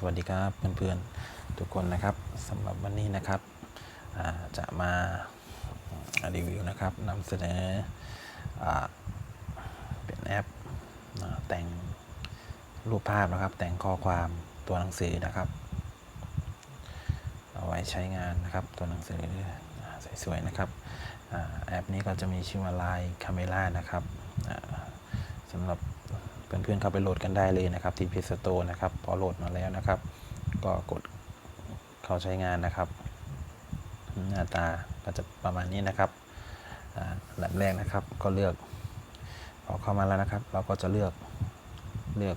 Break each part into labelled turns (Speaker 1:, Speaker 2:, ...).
Speaker 1: สวัสดีครับเพื่อนๆทุกคนนะครับสำหรับวันนี้นะครับจะมารีวิวนะครับนำเสนออเป็นแอปอแต่งรูปภาพนะครับ แต่งข้อความตัวหนังสือนะครับ เอาไว้ใช้งานนะครับตัวหนังสือสวยๆนะครับอแอปนี้ก็จะมีชื่อว่า Line Camera นะครับสำหรับ เพื่อนๆเข้าไปโหลดกันได้เลยนะครับที่ Play Store นะครับพอโหลดมาแล้วนะครับ ก็กดเข้าใช้งานนะครับ หน้าตาก็จะประมาณนี้นะครับอ่าอันดับแรกนะครับก็เลือกพอเข้ามาแล้วนะครับ เราก็จะเลือกเลือก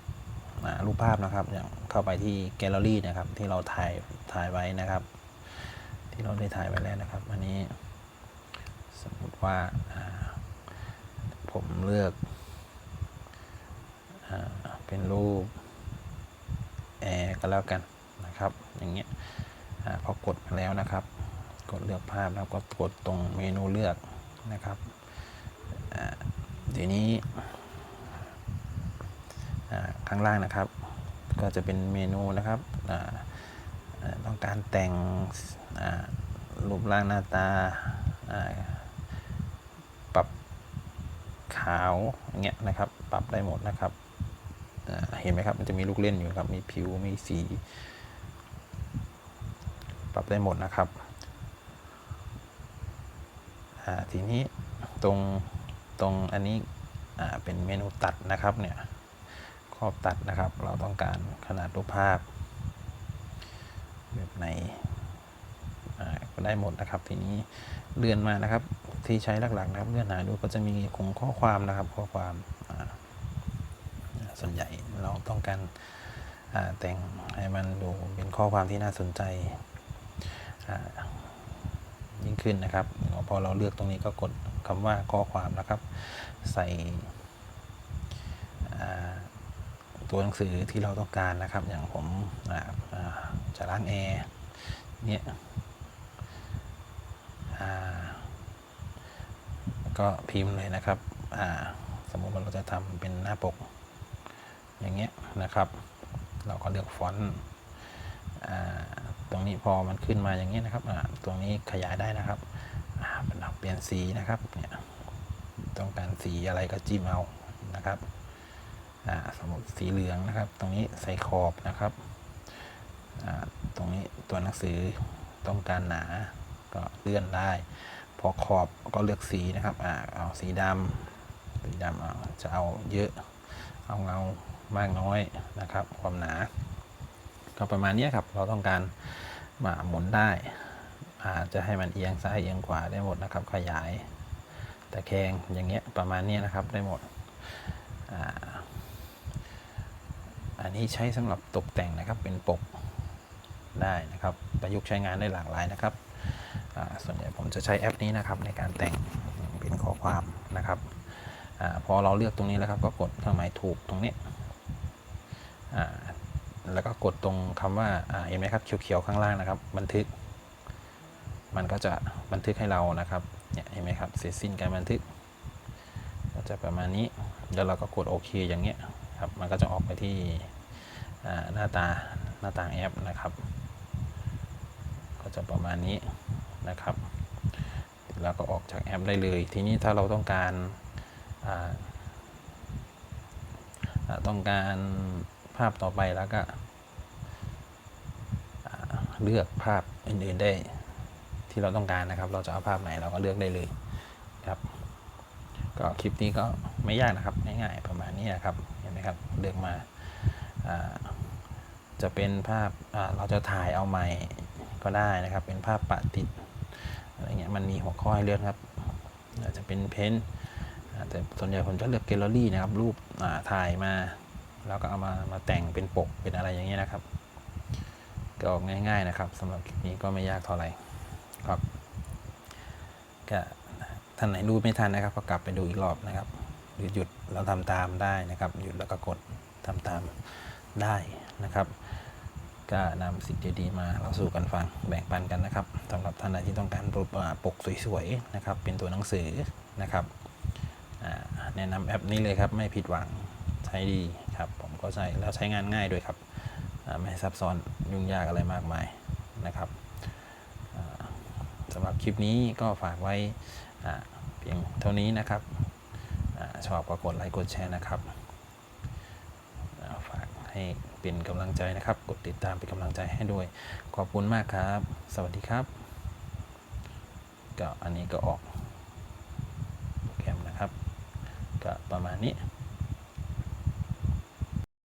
Speaker 1: อรูปภาพนะครับ อย่างเข้าไปที่แกลเลอรี่นะครับ ที่เราถ่ายถ่ายไว้นะครับ ที่เราได้ถ่ายไว้แล้วนะครับ อันนี้สมมติว่าผมเลือก เป็นรูปแอร์ก็แล้วกันนะครับ อย่างเงี้ยอพอกดแล้วนะครับ กดเลือกภาพแล้วก็กดตรงเมนูเลือกนะครับทีนี้ข้างล่างนะครับ ก็จะเป็นเมนูนะครับต้องการแต่งรูปร่างหน้าตาปรับขาวอย่างเงี้ยนะครับ ปรับได้หมดนะครับ เห็นไหมครับ มันจะมีลูกเล่นอยู่ครับ มีผิว มีสี ปรับได้หมดนะครับ ทีนี้ตรงตรงอันนี้เป็นเมนูตัดนะครับเนี่ยครอบตัดนะครับ เราต้องการขนาดรูปภาพ แบบไหนก็ได้หมดนะครับ ทีนี้เลื่อนมานะครับ ที่ใช้หลักๆนะครับ เลื่อนหาดูก็จะมีคงข้อความนะครับข้อความ ส่วนใหญ่เราต้องการแต่งให้มันดูเป็นข้อความที่น่าสนใจยิ่งขึ้นนะครับ พอเราเลือกตรงนี้ก็กดคำว่าข้อความนะครับ ใส่ตัวหนังสือที่เราต้องการนะครับ อย่างผมอ่าอ่าจะล้างแอร์เนี่ยก็พิมพ์เลยนะครับ สมมุติว่าเราจะทำเป็นหน้าปก อย่างเงี้ยนะครับ เราก็เลือกฟอนต์ตรงนี้พอมันขึ้นมาอย่างเงี้ยนะครับตรงนี้ขยายได้นะครับอ่าเป็นเปลี่ยนสีนะครับเนี่ยต้องการสีอะไรก็จิ้มเอานะครับสมมติสีเหลืองนะครับ ตรงนี้ใส่ขอบนะครับตรงนี้ตัวหนังสือต้องการหนาก็เลื่อนได้ พอขอบก็เลือกสีนะครับอเอาสีดำสีดำเอาจะเอาเยอะ เอาเงา มากน้อยนะครับ ความหนา ก็ประมาณนี้ครับ เราต้องการมาหมุนได้อาจจะให้มันเอียงซ้ายเอียงขวาได้หมดนะครับ ขยายตะแคงอย่างเงี้ยประมาณนี้นะครับได้หมดออันนี้ใช้สำหรับตกแต่งนะครับเป็นปกได้นะครับ ประยุกต์ใช้งานได้หลากหลายนะครับส่วนใหญ่ผมจะใช้แอปนี้นะครับในการแต่งเป็นข้อความนะครับอพอเราเลือกตรงนี้แล้วครับก็กดเครื่องหมายถูกตรงนี้ แล้วก็กดตรงคำว่าอ่าเห็นไหมครับเขียวๆข้างล่างนะครับ บันทึก มันก็จะบันทึกให้เรานะครับเนี่ยเห็นไหมครับเสร็จสิ้นการบันทึก ก็จะประมาณนี้แล้วเราก็กดโอเคอย่างเงี้ยครับมันก็จะออกไปที่หน้าตาหน้าต่างแอปนะครับ ก็จะประมาณนี้นะครับแล้วก็ออกจากแอปได้เลย ทีนี้ถ้าเราต้องการต้องการาพต่อไปแล้วก็เลือกภาพอื่นๆได้ที่เราต้องการนะครับ เราจะเอาภาพไหนเราก็เลือกได้เลยครับ ก็คลิปนี้ก็ไม่ยากนะครับง่ายๆประมาณนี้นะครับเห็นไหมครับเลือกมาจะเป็นภาพเราจะถ่ายเอาใหม่ก็ได้นะครับ เป็นภาพปะติดอะไรเงี้ยมันมีหัวข้อให้เลือกครับอาจจะเป็นเพ้นท์แต่ส่วนใหญ่ผมจะเลือกแกลเลอรี่นะครับ รูปถ่ายมา แล้วก็เอามามาแต่งเป็นปกเป็นอะไรอย่างเงี้ยนะครับ ก็ง่ายๆนะครับสำหรับคลิปนี้ก็ไม่ยากเท่าไหร่ครับก็ท่านไหนดูไม่ทันนะครับก็กลับไปดูอีกรอบนะครับหรือหยุดเราทำตามได้นะครับ หยุดแล้วก็กดทำตามได้นะครับ ก็นำสิ่งดีๆมาเราสู่กันฟังแบ่งปันกันนะครับสำหรับท่านใดที่ต้องการปอ่าปกสวยๆนะครับ เป็นตัวหนังสือนะครับแนะนำแอปนี้เลยครับไม่ผิดหวัง ใช้ดีครับผมก็ใช้แล้วใช้งานง่ายด้วยครับไม่ซับซ้อนยุ่งยากอะไรมากมายนะครับสำหรับคลิปนี้ก็ฝากไว้เพียงเท่านี้นะครับอชอบก็กดไลค์กดแชร์นะครับฝากให้เป็นกำลังใจนะครับ กดติดตามเป็นกำลังใจให้ด้วย ขอบคุณมากครับ สวัสดีครับก็อันนี้ก็ออกโปรแกรมนะครับ ก็ประมาณนี้